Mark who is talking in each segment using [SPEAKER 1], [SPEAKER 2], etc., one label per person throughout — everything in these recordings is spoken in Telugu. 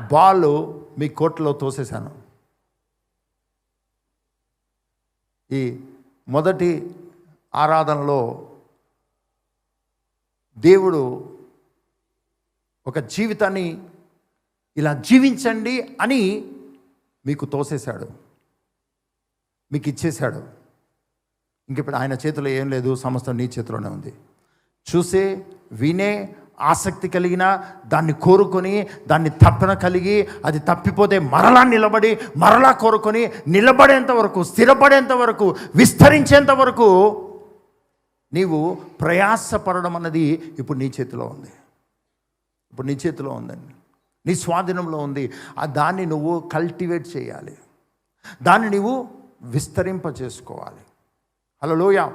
[SPEAKER 1] బాల్ మీ కోర్టులో తోసేశాను. ఈ మొదటి ఆరాధనలో దేవుడు ఒక జీవితాన్ని ఇలా జీవించండి అని మీకు తోసేశాడు. మీకు ఇచ్చేశాడు. ఇంక ఇప్పుడు ఆయన చేతిలో ఏం లేదు సమస్తం నీ చేతిలోనే ఉంది. చూసే వినే ఆసక్తి కలిగిన దాన్ని కోరుకొని దాన్ని తప్పన కలిగి అది తప్పిపోతే మరలా నిలబడి మరలా కోరుకొని నిలబడేంత వరకు స్థిరపడేంత వరకు విస్తరించేంత వరకు నీవు ప్రయాసపడడం అన్నది ఇప్పుడు నీ చేతిలో ఉంది. ఇప్పుడు నీ చేతిలో ఉందండి. నీ స్వాధీనంలో ఉంది. ఆ దాన్ని నువ్వు కల్టివేట్ చేయాలి. దాన్ని నువ్వు విస్తరింప చేసుకోవాలి హలో లోయ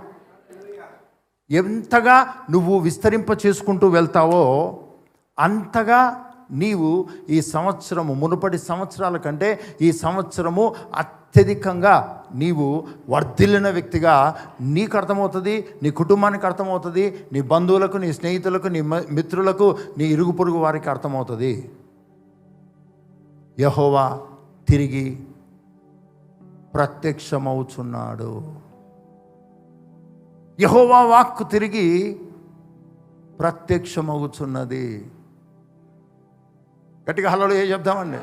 [SPEAKER 1] ఎంతగా నువ్వు విస్తరింప చేసుకుంటూ వెళ్తావో అంతగా నీవు ఈ సంవత్సరము మునుపటి సంవత్సరాల కంటే ఈ సంవత్సరము అత్యధికంగా నీవు వర్ధిల్లిన వ్యక్తిగా నీకు అర్థమవుతుంది నీ కుటుంబానికి అర్థమవుతుంది నీ బంధువులకు నీ స్నేహితులకు నీ మిత్రులకు నీ ఇరుగు పొరుగు వారికి అర్థమవుతుంది. యహోవా తిరిగి ప్రత్యక్షమవుచున్నాడు. యహోవా వాక్కు తిరిగి ప్రత్యక్షమవుచున్నది గట్టిగా హలో ఏ చెప్దామండి?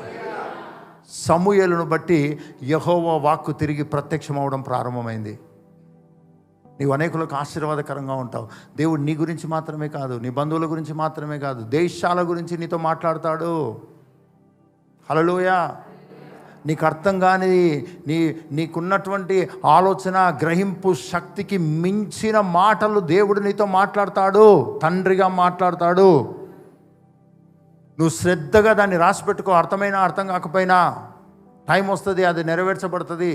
[SPEAKER 1] సమూయలను బట్టి యహోవా వాక్కు తిరిగి ప్రత్యక్షమవడం ప్రారంభమైంది. నీవు అనేకులకు ఆశీర్వాదకరంగా ఉంటావు. దేవుడు నీ గురించి మాత్రమే కాదు నీ బంధువుల గురించి మాత్రమే కాదు దేశాల గురించి నీతో మాట్లాడతాడు. హలలోయా నీకు అర్థం కాని నీ నీకున్నటువంటి ఆలోచన గ్రహింపు శక్తికి మించిన మాటలు దేవుడు నీతో మాట్లాడతాడు. తండ్రిగా మాట్లాడతాడు. నువ్వు శ్రద్ధగా దాన్ని రాసిపెట్టుకో. అర్థమైనా అర్థం కాకపోయినా టైం వస్తుంది అది నెరవేర్చబడుతుంది.